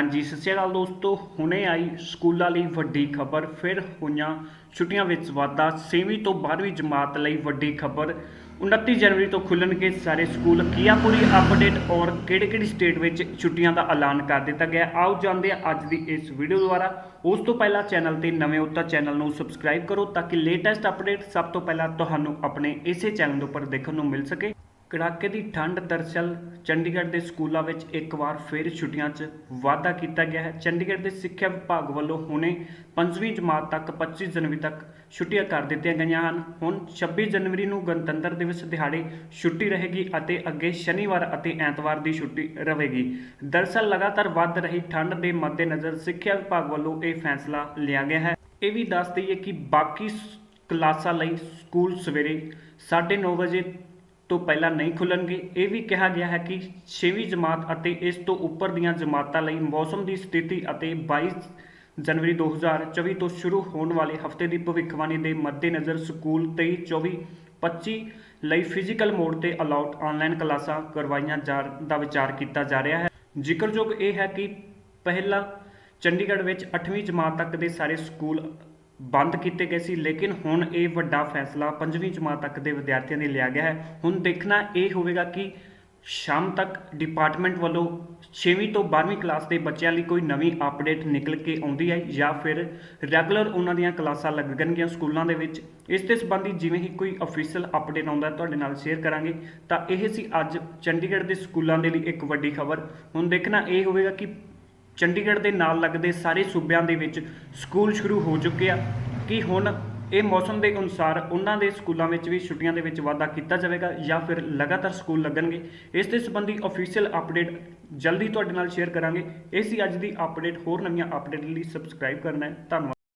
ਹਾਂਜੀ, ਸਤਿ ਸ਼੍ਰੀ ਅਕਾਲ ਦੋਸਤੋ। ਹੁਣੇ ਆਈ ਸਕੂਲਾਂ ਲਈ ਵੱਡੀ ਖਬਰ, ਫਿਰ ਹੋਈਆਂ ਛੁੱਟੀਆਂ ਵਿੱਚ ਵਾਧਾ। 6ਵੀਂ ਤੋਂ 12ਵੀਂ ਜਮਾਤ ਲਈ ਵੱਡੀ ਖਬਰ। 29 ਜਨਵਰੀ ਤੋਂ ਖੁੱਲਣਗੇ ਸਾਰੇ ਸਕੂਲ। ਕੀ ਆ ਪੂਰੀ ਅਪਡੇਟ ਔਰ ਕਿਹੜੇ ਕਿਹੜੀ ਸਟੇਟ ਵਿੱਚ ਛੁੱਟੀਆਂ ਦਾ ਐਲਾਨ ਕਰ ਦਿੱਤਾ ਗਿਆ ਆਓ ਜਾਣਦੇ ਹਾਂ ਅੱਜ ਦੀ ਇਸ ਵੀਡੀਓ ਦੁਆਰਾ। ਉਸ ਤੋਂ ਪਹਿਲਾਂ ਚੈਨਲ ਤੇ ਨਵੇਂ ਉੱਤਾ ਚੈਨਲ ਨੂੰ ਸਬਸਕ੍ਰਾਈਬ ਕਰੋ ਤਾਂ ਕਿ ਲੇਟੈਸਟ ਅਪਡੇਟ ਸਭ ਤੋਂ ਪਹਿਲਾਂ ਤੁਹਾਨੂੰ ਆਪਣੇ ਇਸੇ ਚੈਨਲ ਦੇ ਉੱਪਰ ਦੇਖਣ ਨੂੰ ਮਿਲ ਸਕੇ। ਕੜਾਕੇ ਦੀ ਠੰਡ ਦਰਅਸਲ ਚੰਡੀਗੜ੍ਹ ਦੇ ਸਕੂਲਾਂ ਵਿੱਚ ਇੱਕ ਵਾਰ ਫਿਰ ਛੁੱਟੀਆਂ 'ਚ ਵਾਧਾ ਕੀਤਾ ਗਿਆ ਹੈ। ਚੰਡੀਗੜ੍ਹ ਦੇ ਸਿੱਖਿਆ ਵਿਭਾਗ ਵੱਲੋਂ ਹੁਣੇ 5ਵੀਂ ਜਮਾਤ ਤੱਕ 25 ਜਨਵਰੀ ਤੱਕ ਛੁੱਟੀਆਂ ਕਰ ਦਿੱਤੀਆਂ ਗਈਆਂ ਹਨ। ਹੁਣ 26 ਜਨਵਰੀ ਨੂੰ ਗਣਤੰਤਰ ਦਿਵਸ ਦਿਹਾੜੇ ਛੁੱਟੀ ਰਹੇਗੀ ਅਤੇ ਅੱਗੇ ਸ਼ਨੀਵਾਰ ਅਤੇ ਐਤਵਾਰ ਦੀ ਛੁੱਟੀ ਰਹੇਗੀ। ਦਰਅਸਲ ਲਗਾਤਾਰ ਵੱਧ ਰਹੀ ਠੰਡ ਦੇ ਮੱਦੇਨਜ਼ਰ ਸਿੱਖਿਆ ਵਿਭਾਗ ਵੱਲੋਂ ਇਹ ਫੈਸਲਾ ਲਿਆ ਗਿਆ ਹੈ। ਇਹ ਵੀ ਦੱਸ ਦਈਏ ਕਿ ਬਾਕੀ ਸ- ਕਲਾਸਾਂ ਲਈ ਸਕੂਲ ਸਵੇਰੇ 9:30 ਵਜੇ ਤੋਂ ਪਹਿਲਾਂ ਨਹੀਂ ਖੁੱਲਣਗੇ। ਇਹ ਵੀ ਕਿਹਾ ਗਿਆ ਹੈ ਕਿ 6ਵੀਂ ਜਮਾਤ ਅਤੇ ਇਸ ਤੋਂ ਉੱਪਰ ਦੀਆਂ ਜਮਾਤਾਂ ਲਈ ਮੌਸਮ ਦੀ ਸਥਿਤੀ ਅਤੇ 22 ਜਨਵਰੀ 2024 ਤੋਂ ਸ਼ੁਰੂ ਹੋਣ ਵਾਲੇ ਹਫ਼ਤੇ ਦੀ ਭਵਿੱਖਬਾਣੀ ਦੇ ਮੱਦੇਨਜ਼ਰ ਸਕੂਲ 23 24 25 ਲਈ ਫਿਜ਼ੀਕਲ ਮੋਡ ਤੇ ਅਲਾਉਟ ਆਨਲਾਈਨ ਕਲਾਸਾਂ ਕਰਵਾਈਆਂ ਜਾ, ਦਾ ਵਿਚਾਰ ਕੀਤਾ ਜਾ ਰਿਹਾ ਹੈ। ਜ਼ਿਕਰਯੋਗ ਇਹ ਹੈ ਕਿ ਪਹਿਲਾਂ ਚੰਡੀਗੜ੍ਹ ਵਿੱਚ 8ਵੀਂ ਜਮਾਤ ਤੱਕ ਦੇ ਸਾਰੇ ਸਕੂਲ ਬੰਦ ਕੀਤੇ ਗਏ ਸੀ, ਲੇਕਿਨ ਹੁਣ ਇਹ ਵੱਡਾ ਫੈਸਲਾ 5ਵੀਂ ਜਮਾਤ ਤੱਕ ਦੇ ਵਿਦਿਆਰਥੀਆਂ ਲਈ ਲਿਆ ਗਿਆ ਹੈ। ਹੁਣ ਦੇਖਣਾ ਇਹ ਹੋਵੇਗਾ ਕਿ ਸ਼ਾਮ ਤੱਕ ਡਿਪਾਰਟਮੈਂਟ ਵੱਲੋਂ 6ਵੀਂ ਤੋਂ 12ਵੀਂ ਕਲਾਸ ਦੇ ਬੱਚਿਆਂ ਲਈ ਕੋਈ ਨਵੀਂ ਅਪਡੇਟ ਨਿਕਲ ਕੇ ਆਉਂਦੀ ਹੈ ਜਾਂ ਫਿਰ ਰੈਗੂਲਰ ਉਹਨਾਂ ਦੀਆਂ ਕਲਾਸਾਂ ਲੱਗਣਗੀਆਂ ਸਕੂਲਾਂ ਦੇ ਵਿੱਚ। ਇਸ ਦੇ ਸੰਬੰਧੀ ਜਿਵੇਂ ਹੀ ਕੋਈ ਅਫੀਸ਼ੀਅਲ ਅਪਡੇਟ ਆਉਂਦਾ ਤੁਹਾਡੇ ਨਾਲ ਸ਼ੇਅਰ ਕਰਾਂਗੇ। ਤਾਂ ਇਹ ਸੀ ਅੱਜ ਚੰਡੀਗੜ੍ਹ ਦੇ ਸਕੂਲਾਂ ਦੇ ਲਈ ਇੱਕ ਵੱਡੀ ਖਬਰ। ਹੁਣ ਦੇਖਣਾ ਇਹ ਹੋਵੇਗਾ ਕਿ ਚੰਡੀਗੜ੍ਹ ਦੇ ਨਾਲ ਲੱਗਦੇ ਸਾਰੇ ਸੂਬਿਆਂ ਦੇ ਵਿੱਚ ਸਕੂਲ ਸ਼ੁਰੂ ਹੋ ਚੁੱਕੇ ਆ। ਕਿ ਹੁਣ ਇਹ ਮੌਸਮ ਦੇ ਅਨੁਸਾਰ ਉਹਨਾਂ ਦੇ ਸਕੂਲਾਂ ਵਿੱਚ ਵੀ ਛੁੱਟੀਆਂ ਦੇ ਵਿੱਚ ਵਾਧਾ ਕੀਤਾ ਜਾਵੇਗਾ ਜਾਂ ਫਿਰ ਲਗਾਤਾਰ ਸਕੂਲ ਲੱਗਣਗੇ? ਇਸ ਦੇ ਸੰਬੰਧੀ ਅਫੀਸ਼ੀਅਲ ਅਪਡੇਟ ਜਲਦੀ ਤੁਹਾਡੇ ਨਾਲ ਸ਼ੇਅਰ ਕਰਾਂਗੇ। ਇਹ ਸੀ ਅੱਜ ਦੀ ਅਪਡੇਟ ਹੋਰ ਨਵੀਆਂ ਅਪਡੇਟ ਲਈ ਸਬਸਕ੍ਰਾਈਬ ਕਰਨਾ ਹੈ। ਧੰਨਵਾਦ।